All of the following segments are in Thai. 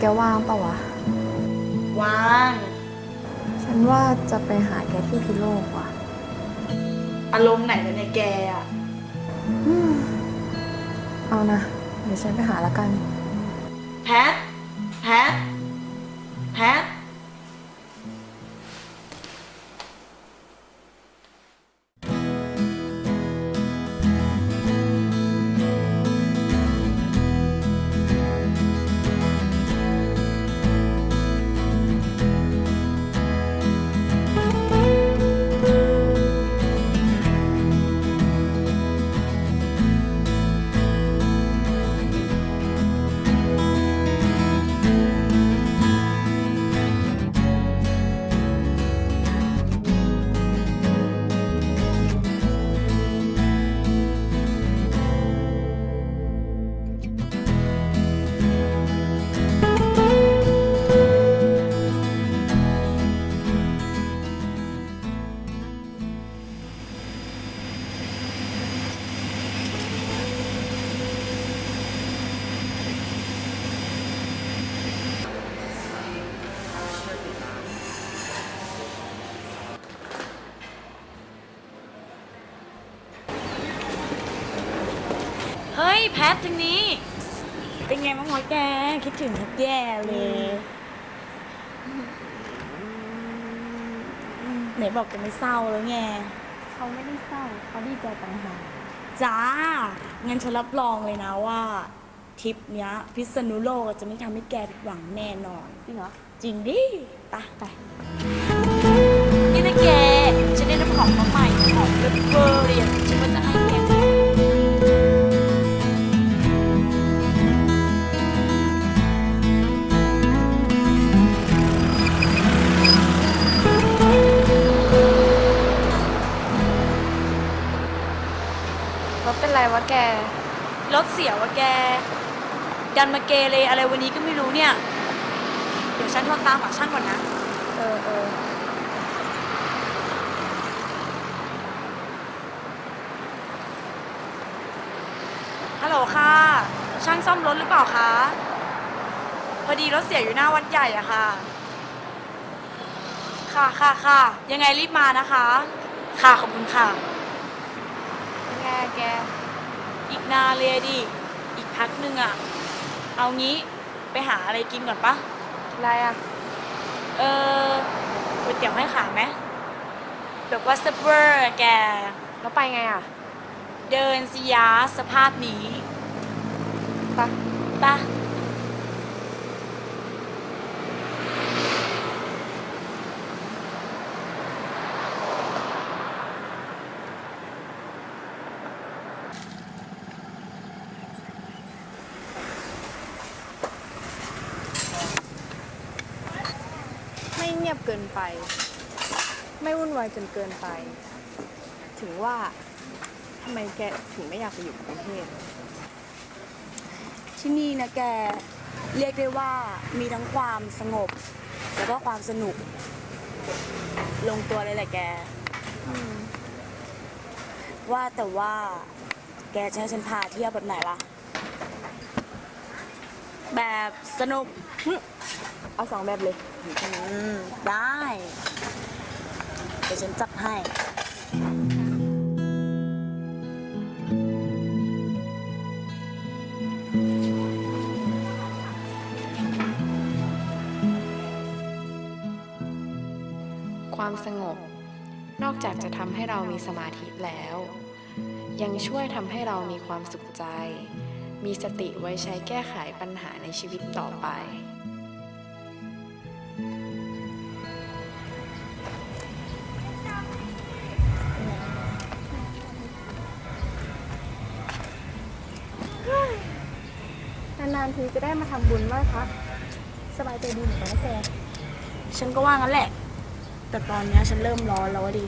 แกว่างปะวะ ว่างฉันว่าจะไปหาแกที่พิโลกว่ะ อารมณ์ไหนแล้วเนี่ยแกอะอืมเอานะ เดี๋ยวฉันไปหาละกัน แพท แพท แพท ททางนี้ เป็นไงบ้างวะแก คิดถึงแทบแย่เลยไหนบอกจะไม่เศร้าแล้วไงเขาไม่ได้เศร้าเขาดีใจต่างหากจ้างั้นฉันรับรองเลยนะว่าทริปเนี้ย พิษณุโลกจะไม่ทำให้แกผิดหวังแน่นอน จริงเหรอ จริงดิไปไปนี่นะแกฉันได้น้ำหอมมาใหม่หอมเวอร์เลยอะฉันว่าจะให้ วะแก รถเสียวะแก ดันมาเกเรอะไรวันนี้ก็ไม่รู้เนี่ย เดี๋ยวฉันโทรตามหาช่างก่อนนะ เออเออฮัลโหลค่ะ ช่างซ่อมรถหรือเปล่าคะ พอดีรถเสียอยู่หน้าวัดใหญ่อะค่ะ ค่ะค่ะค่ะ ยังไงรีบมานะคะ ค่ะขอบคุณค่ะเป็นไงแก อีกนานเลยอะดิ อีกพักหนึ่งอะเอางี้ไปหาอะไรกินก่อนปะ อะไรอะ เออก๋วยเตี๋ยวให้ขาไหมแบบว่าสเปอร์อะแก แล้วไปไงอะ เดินสิยาสภาพนี้ปะปะ บเกินไป ไม่วุ่นวายจนเกินไป ถึงว่าทำไมแกถึงไม่อยากไปอยู่กรุงเทพที่นี่นะแกเรียกได้ว่ามีทั้งความสงบ แล้วก็ความสนุก ลงตัวเลยแหละแก ว่าแต่ว่า แกจะให้ฉันพาเที่ยวแบบไหนล่ะ แบบสนุก เอาสองแบบเลย อืม ได้ เดี๋ยวฉันจัดให้ ความสงบ นอกจากจะทำให้เรามีสมาธิแล้ว ยังช่วยทำให้เรามีความสุขใจ มีสติไว้ใช้แก้ไขปัญหาในชีวิตต่อไป นานๆทีจะได้มาทำบุญไหว้พระสบายใจดีเหมือนกันนะแกฉันก็ว่างั้นแหละ แต่ตอนเนี้ยฉันเริ่มร้อนแล้วอะดิ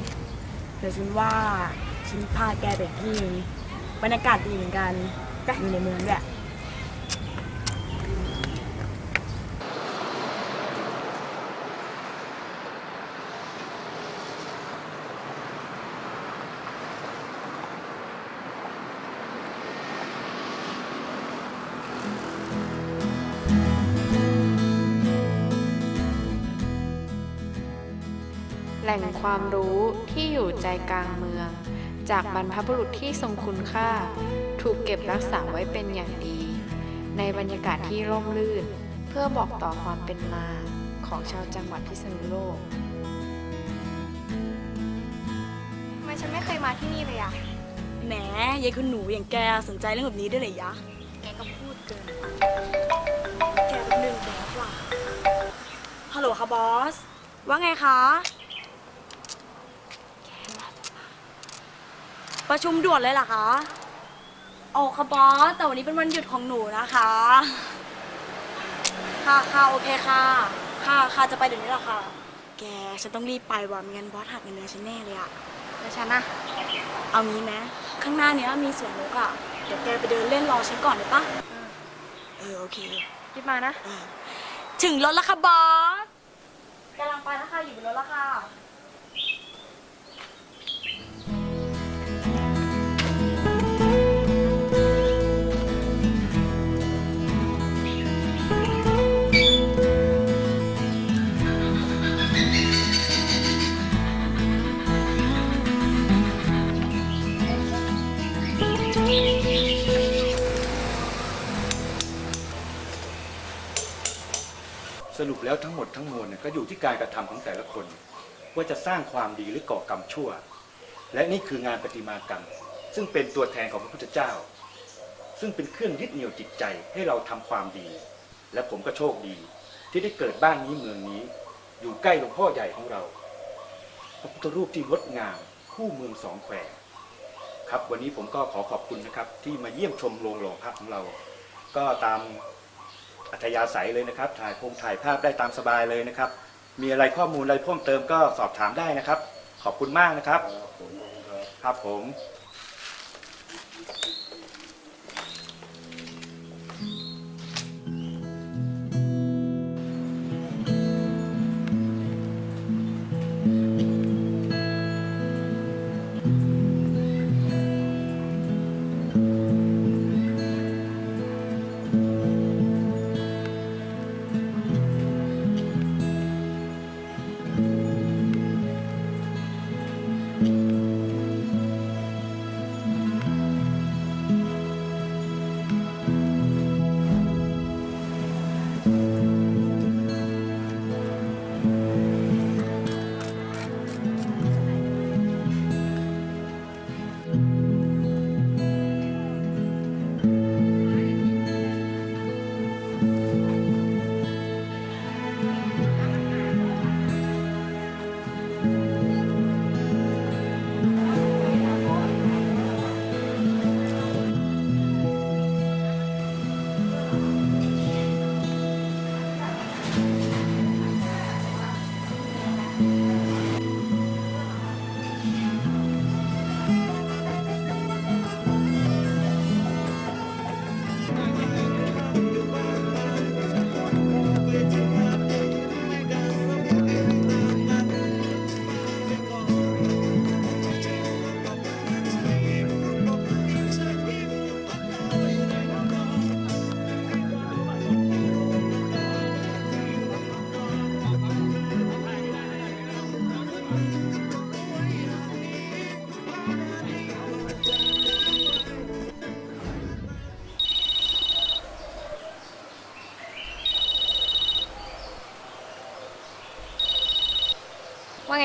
เดี๋ยวฉันว่าฉันพาแกไปที่นึงบรรยากาศดีเหมือนกันอยู่ในเมืองด้วย ความรู้ที่อยู่ใจกลางเมือง จากบรรพบุรุษที่ทรงคุณค่า ถูกเก็บรักษาไว้เป็นอย่างดี ในบรรยากาศที่ร่มรื่น เพื่อบอกต่อความเป็นมาของชาวจังหวัดพิษณุโลกทำไมฉันไม่เคยมาที่นี่เลยอะแหมยายคุณหนูอย่างแกสนใจเรื่องแบบนี้ด้วยเลยยะ แกก็พูดเกิน แกเป็นหนึ่งแกว่ะฮัลโหลค่ะบอส ว่าไงคะ ประชุมด่วนเลยเหรอคะโอ้ค่ะบอสแต่วันนี้เป็นวันหยุดของหนูนะคะ ค่ะค่ะโอเคค่ะ ค่ะค่ะจะไปเดี๋ยวนี้แหละค่ะแกฉันต้องรีบไปว่ะไม่งั้นบอสหักเงินเดือนฉันแน่เลยอะแล้วฉันนะเอางี้ไหมข้างหน้าเนี้ยมีสวนนกอะเดี๋ยวแกไปเดินเล่นรอฉันก่อนได้ปะเออโอเครีบมานะ ถึงรถแล้วค่ะบอสกำลังไปนะคะอยู่บนรถแล้วค่ะ สรุปแล้วทั้งหมดทั้งมวลเนี่ยก็อยู่ที่การกระทำของแต่ละคน ว่าจะสร้างความดีหรือก่อกรรมชั่ว และนี่คืองานประติมากรรม ซึ่งเป็นตัวแทนของพระพุทธเจ้า ซึ่งเป็นเครื่องยึดเหนี่ยวจิตใจให้เราทำความดี และผมก็โชคดี ที่ได้เกิดบ้านนี้เมืองนี้ อยู่ใกล้หลวงพ่อใหญ่ของเรา พระพุทธรูปที่งดงามคู่เมืองสองแควครับวันนี้ผมก็ขอขอบคุณนะครับที่มาเยี่ยมชมโรงหล่อพระของเรา ก็ตาม อัธยาศัยเลยนะครับ ถ่ายพงถ่ายภาพได้ตามสบายเลยนะครับ มีอะไรข้อมูลอะไรเพิ่มเติมก็สอบถามได้นะครับ ขอบคุณมากนะครับ ครับผม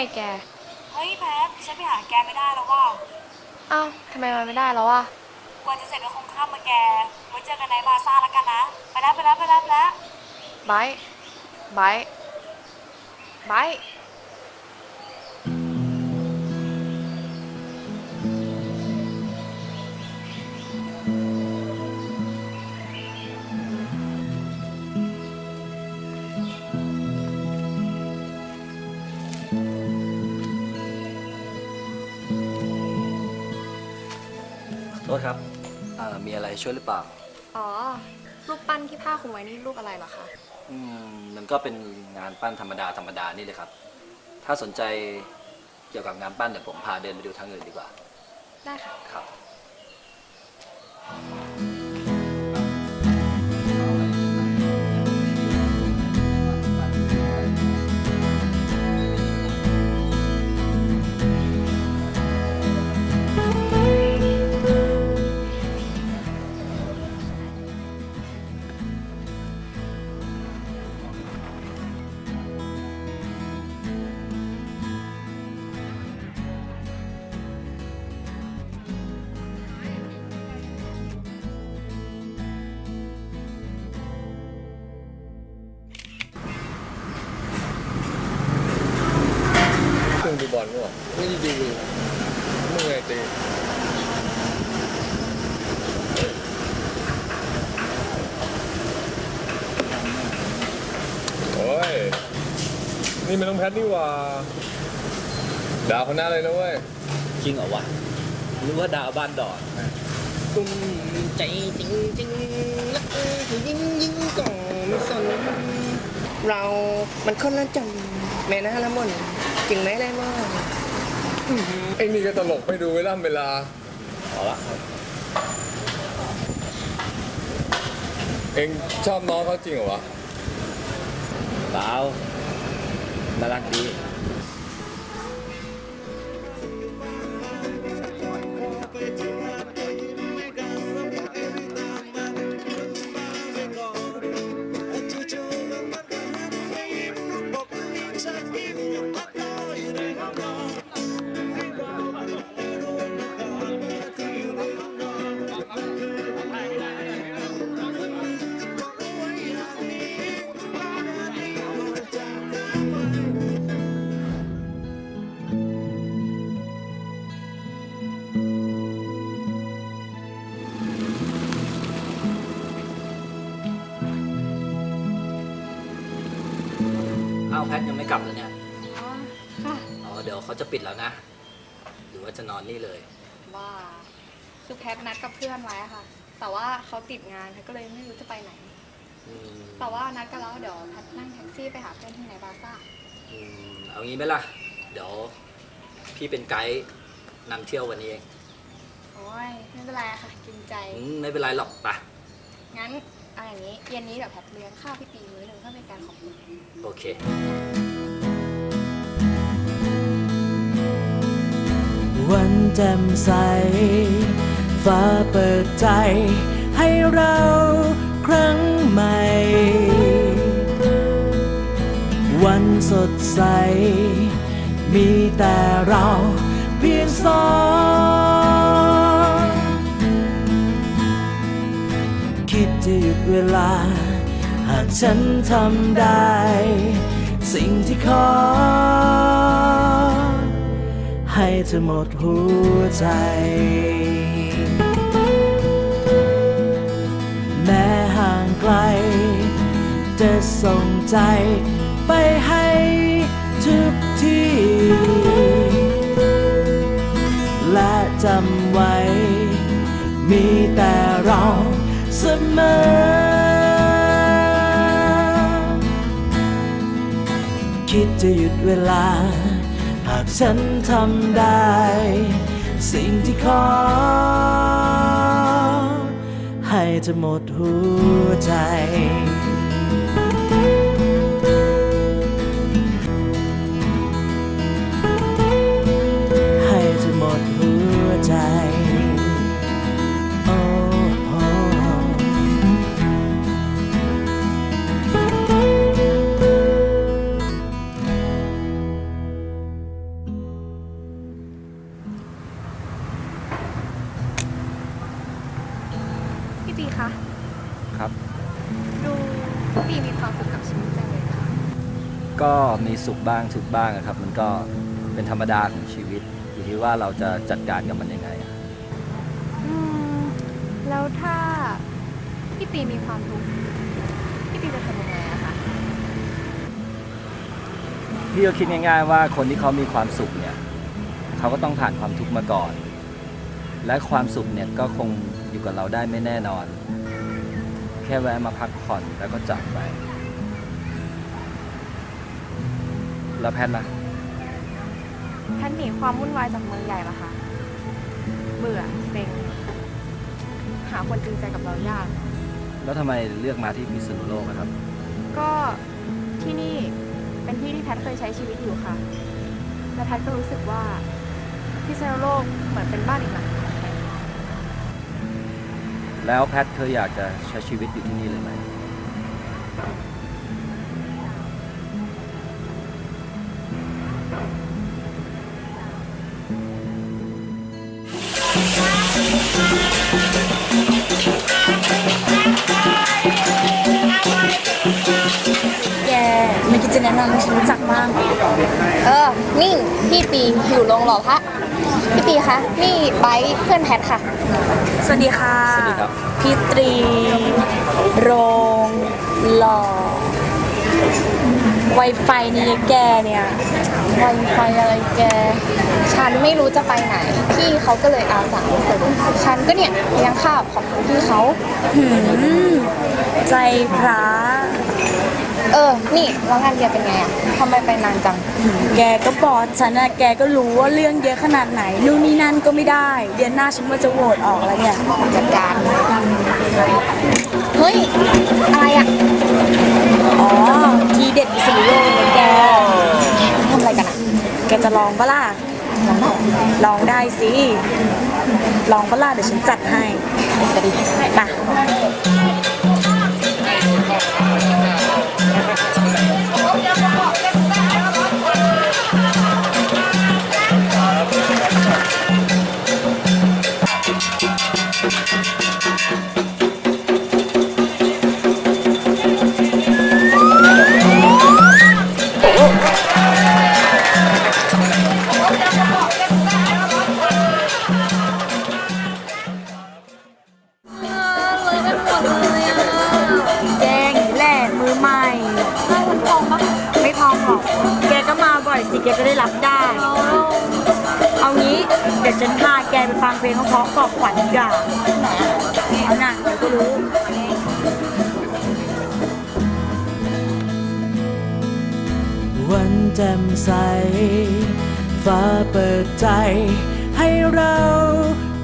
ว่าไงแก เฮ้ยแพทฉันไปหาแกไม่ได้แล้วว่ะอ้าวทำไมมันไม่ได้แล้วอะกว่าจะเสร็จก็คงค่ำมาแกไว้เจอกันในบาซ่าแล้วกันนะ ไปแล้วไปแล้วไปแล้วไปแล้วไบร์ทไบร์ทไบร์ท มีอะไรช่วยหรือเปล่า อ๋อ รูปปั้นที่ผ้าคลุมไว้นี่รูปอะไรเหรอคะ อืมมันก็เป็นงานปั้นธรรมดาธรรมดานี่เลยครับ ถ้าสนใจเกี่ยวกับงานปั้นเดี๋ยวผมพาเดินไปดูทางอื่นดีกว่า ได้ค่ะ ครับ นี่มันต้องแพทนี่หว่าดาวคนหน้าเลยนะเว้ยจริงเหรอวะนึกว่าดาวบ้านดอนตุ้มใจจริงจริงนักยิงยิงก่อนไม่สนเรามันคนละจังแม่นะละมุนจริงไหมไรมั่งไอ้นี่ก็ตลกไม่ดูเวลาเวลาเอาละเองชอบน้องเขาจริงเหรอวะเปล่า น่ ไม่กลับเลยเนี่ยอ๋อค่ะอ๋อเดี๋ยวเขาจะปิดแล้วนะ หรือว่าจะนอนนี่เลยว่าคือแพทนัดกับเพื่อนไว้อะค่ะ แต่ว่าเขาติดงานแพทก็เลยไม่รู้จะไปไหน อืมแต่ว่านัดกันแล้วเดี๋ยวแพทนั่งแท็กซี่ไปหาเพื่อนที่ไหนบาซ่าอืมเอางี้ไหมล่ะ เดี๋ยวพี่เป็นไกด์นำเที่ยววันนี้เองโอ้ยไม่เป็นไรค่ะเกินใจอืมไม่เป็นไรหรอกไปงั้น เอาอย่างนี้เย็นนี้เดี๋ยวแพทเลี้ยงข้าวพี่ปีมื้อหนึ่งเพื่อเป็นการขอบคุณ โอเค วันแจ่มใส ฟ้าเปิดใจ ให้เราครั้งใหม่ วันสดใส มีแต่เราเพียงสอง คิดจะหยุดเวลา หากฉันทำได้ สิ่งที่ขอ ให้เธอหมดหัวใจ แม้ห่างไกล จะส่งใจไปให้ทุกที่ และจำไว้ มีแต่เรา สมอ คิดจะหยุดเวลา หากฉันทำได้ สิ่งที่ขอ ให้เธอหมดหัวใจ บ้างทุกข์บ้างอะครับ มันก็เป็นธรรมดาของชีวิต อยู่ที่ว่าเราจะจัดการกับมันยังไงอะอืมแล้วถ้าพี่ปีมีความทุกข์พี่ปีจะทำยังไงอะคะพี่ก็คิดง่าย ๆ ว่าคนที่เขามีความสุขเนี่ยเขาก็ต้องผ่านความทุกข์มาก่อนถและความสุขเนี่ยก็คงอยู่กับเราได้ไม่แน่นอน แค่แวะมาพักผ่อนแล้วก็จากไป แล้วแพทย์ล่ะแพทย์หนีความวุ่นวายจากเมืองใหญ่มาค่ะ เบื่อเซ็งหาคนจริงใจกับเรายาก แล้วทำไมเลือกมาที่พิษณุโลกอะครับ ก็ที่นี่เป็นที่ที่แพทย์เคยใช้ชีวิตอยู่ค่ะ และแพทย์ก็รู้สึกว่าพิษณุโลกเหมือนเป็นบ้านอีกหลังของแพทย์แล้วแพทย์เธออยากจะใช้ชีวิตอยู่ที่นี่เลยไหม จะแนะนำให้ฉันรู้จักบ้าง เออ นี่พี่ปีอยู่โรงหล่อพระพี่ปีคะ นี่ไบร์ทเพื่อนแพทค่ะ สวัสดีค่ะสวัสดีครับ พี่ตรี โรงหล่อไวไฟนี่แกเนี่ยไวไฟอะไรแก ฉันไม่รู้จะไปไหน พี่เขาก็เลยอาสาส่งฉันก็เนี่ยเลี้ยงข้าวขอบคุณพี่เขาหืมใจพระ เออ นี่แล้วงานแกเป็นไงอะทำไมไปนานจัง แกก็บอกฉันนะแกก็รู้ว่าเรื่องเยอะขนาดไหนนู่นนี่นั่นก็ไม่ได้ เดือนหน้าฉันว่าจะโหวตออกแล้วเนี่ย จัดการ เฮ้ย อะไรอะอ๋อ ทีเด็ดพิศนุโลกเลยแก ทำอะไรกันอะแกจะลองปะล่ะลองได้สิ ลองปะล่ะเดี๋ยวฉันจัดให้จะดีไป Thank you. แจ่มใส ฟ้าเปิดใจให้เรา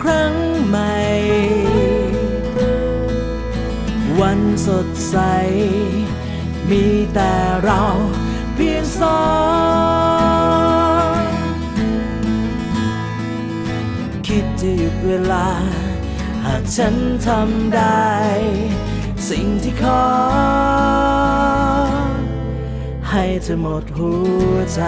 ครั้งใหม่ วันสดใส มีแต่เราเพียงสองคิดจะหยุดเวลา หากฉันทำได้ สิ่งที่ขอ ให้เธอหมดหัวใจ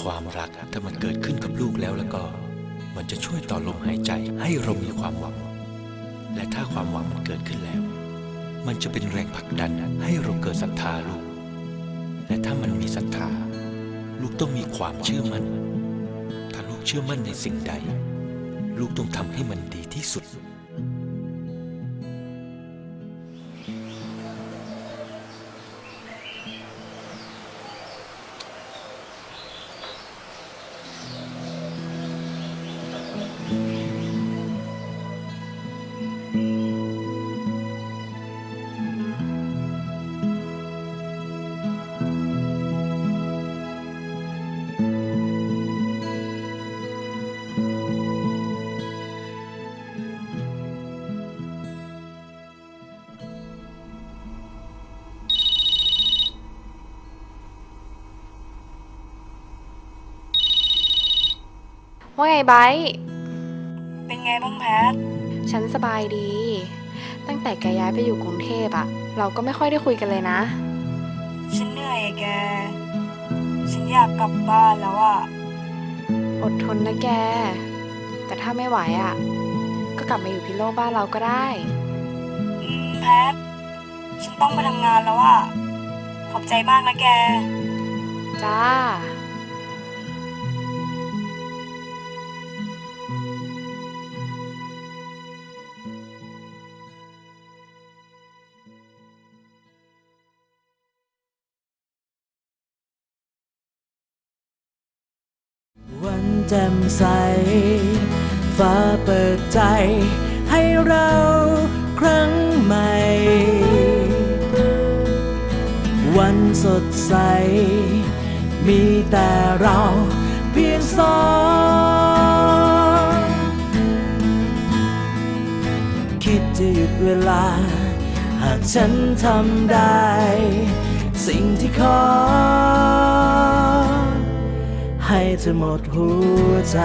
ความรักถ้ามันเกิดขึ้นกับลูกแล้วแล้วก็ มันจะช่วยต่อลมหายใจให้เรามีความหวัง และถ้าความหวังมันเกิดขึ้นแล้ว มันจะเป็นแรงผลักดันให้เราเกิดศรัทธาลูก และถ้ามันมีศรัทธา ลูกต้องมีความเชื่อมั่น ถ้าลูกเชื่อมั่นในสิ่งใด ลูกต้องทำให้มันดีที่สุด ว่าไงไบร์ทเป็นไงบ้างแพท ฉันสบายดี ตั้งแต่แกย้ายไปอยู่กรุงเทพอะเราก็ไม่ค่อยได้คุยกันเลยนะ ฉันเหนื่อยอะแก ฉันอยากกลับบ้านแล้วอะอดทนนะแก แต่ถ้าไม่ไหวอะก็กลับมาอยู่พิโลกบ้านเราก็ได้ อืมแพท ฉันต้องไปทำงานแล้วอะขอบใจมากนะแก จ้า ใส ฟ้าเปิดใจให้เราครั้งใหม่ วันสดใส มีแต่เราเพียงสองคิดจะหยุดเวลา หากฉันทำได้ สิ่งที่ขอ ให้เธอหมดหัวใจ